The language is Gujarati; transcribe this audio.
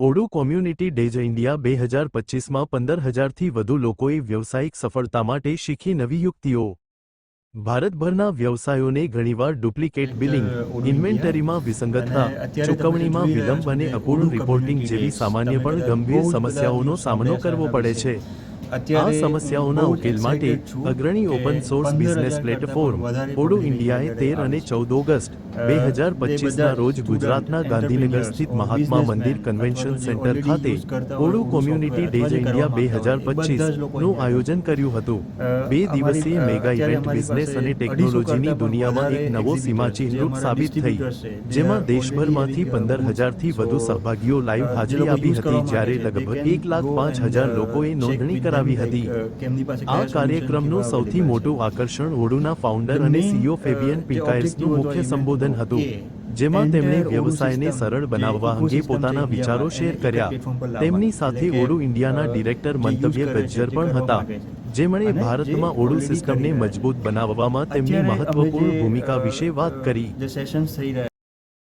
ઓડુ કોમ્યુનિટી ડેજ ઇન્ડિયા બે હજાર પચીસમાં પંદર હજારથી વધુ લોકોએ વ્યવસાયિક સફળતા માટે શીખી નવી યુક્તિઓ ભારતભરના વ્યવસાયોને ઘણીવાર ડુપ્લિકેટ બિલિંગ ઇન્વેન્ટરીમાં વિસંગતતા ચૂકવણીમાં વિલંબ અને અપૂર્ણ રિપોર્ટિંગ જેવી સામાન્ય પણ ગંભીર સમસ્યાઓનો સામનો કરવો પડે છે. આ સમસ્યાઓના ઉકેલ માટે અગ્રણી open source business platform Odoo ઇન્ડિયાએ તેર અને ચૌદ ઓગસ્ટ બે હજાર પચીસના રોજ ગુજરાતના ગાંધીનગર સ્થિત મહાત્મા મંદિર કન્વેન્શન સેન્ટર ખાતે ઓડો કોમ્યુનિટી ડેજ ઇન્ડિયા બે હજાર પચીસનું આયોજન કર્યું હતું. બે દિવસીય મેગા ઇવેન્ટ બિઝનેસ અને ટેકનોલોજીની દુનિયામાં એક નવો સીમાચિહ્નરૂપ સાબિત થઈ. જેમાં દેશભરમાંથી પંદર હજારથી વધુ સહભાગીઓ લાઈવ હાજરી આપી હતી જ્યારે લગભગ એક લાખ પાંચ હજાર લોકોએ નોંધણી કરાવી હતી. આ કાર્યક્રમનું સૌથી મોટું આકર્ષણ ઓડુના ફાઉન્ડર અને સીઈઓ ફેબિયન પિન્કાયર્સનું મુખ્ય સંબોધન હતું જેમાં તેમણે વ્યવસાયને સરળ બનાવવા અંગે પોતાના વિચારો શેર કર્યા. તેમની સાથે ઓડુ ઇન્ડિયાના ડિરેક્ટર મંતવ્ય ગજ્જર પણ હતા જેમણે ભારતમાં ઓડુ સિસ્ટમને મજબૂત બનાવવામાં તેમની મહત્વપૂર્ણ ભૂમિકા વિશે વાત કરી.